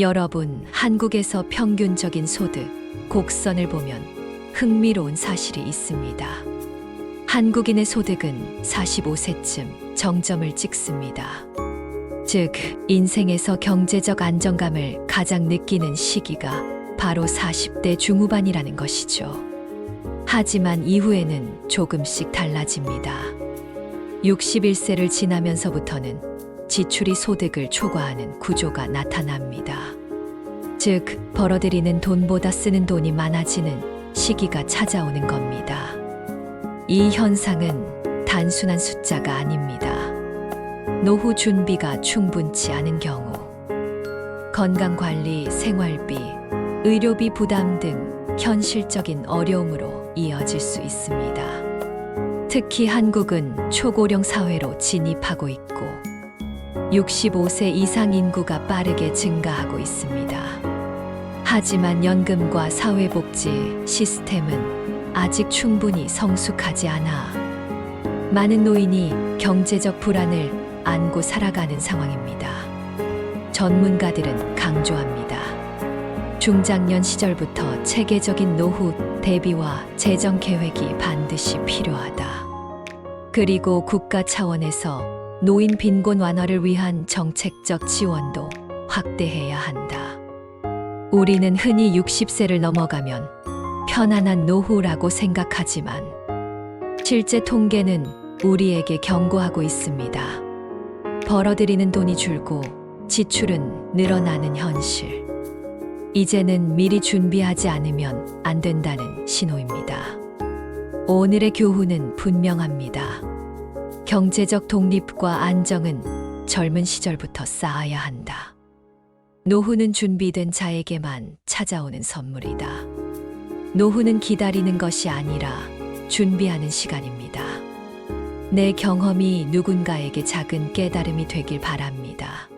여러분, 한국에서 평균적인 소득, 곡선을 보면 흥미로운 사실이 있습니다. 한국인의 소득은 45세쯤 정점을 찍습니다. 즉, 인생에서 경제적 안정감을 가장 느끼는 시기가 바로 40대 중후반이라는 것이죠. 하지만 이후에는 조금씩 달라집니다. 61세를 지나면서부터는 지출이 소득을 초과하는 구조가 나타납니다. 즉, 벌어들이는 돈보다 쓰는 돈이 많아지는 시기가 찾아오는 겁니다. 이 현상은 단순한 숫자가 아닙니다. 노후 준비가 충분치 않은 경우, 건강관리, 생활비, 의료비 부담 등 현실적인 어려움으로 이어질 수 있습니다. 특히 한국은 초고령 사회로 진입하고 있고 65세 이상 인구가 빠르게 증가하고 있습니다. 하지만 연금과 사회복지 시스템은 아직 충분히 성숙하지 않아 많은 노인이 경제적 불안을 안고 살아가는 상황입니다. 전문가들은 강조합니다. 중장년 시절부터 체계적인 노후 대비와 재정 계획이 반드시 필요하다. 그리고 국가 차원에서 노인 빈곤 완화를 위한 정책적 지원도 확대해야 한다. 우리는 흔히 60세를 넘어가면 편안한 노후라고 생각하지만 실제 통계는 우리에게 경고하고 있습니다. 벌어들이는 돈이 줄고 지출은 늘어나는 현실. 이제는 미리 준비하지 않으면 안 된다는 신호입니다. 오늘의 교훈은 분명합니다. 경제적 독립과 안정은 젊은 시절부터 쌓아야 한다. 노후는 준비된 자에게만 찾아오는 선물이다. 노후는 기다리는 것이 아니라 준비하는 시간입니다. 내 경험이 누군가에게 작은 깨달음이 되길 바랍니다.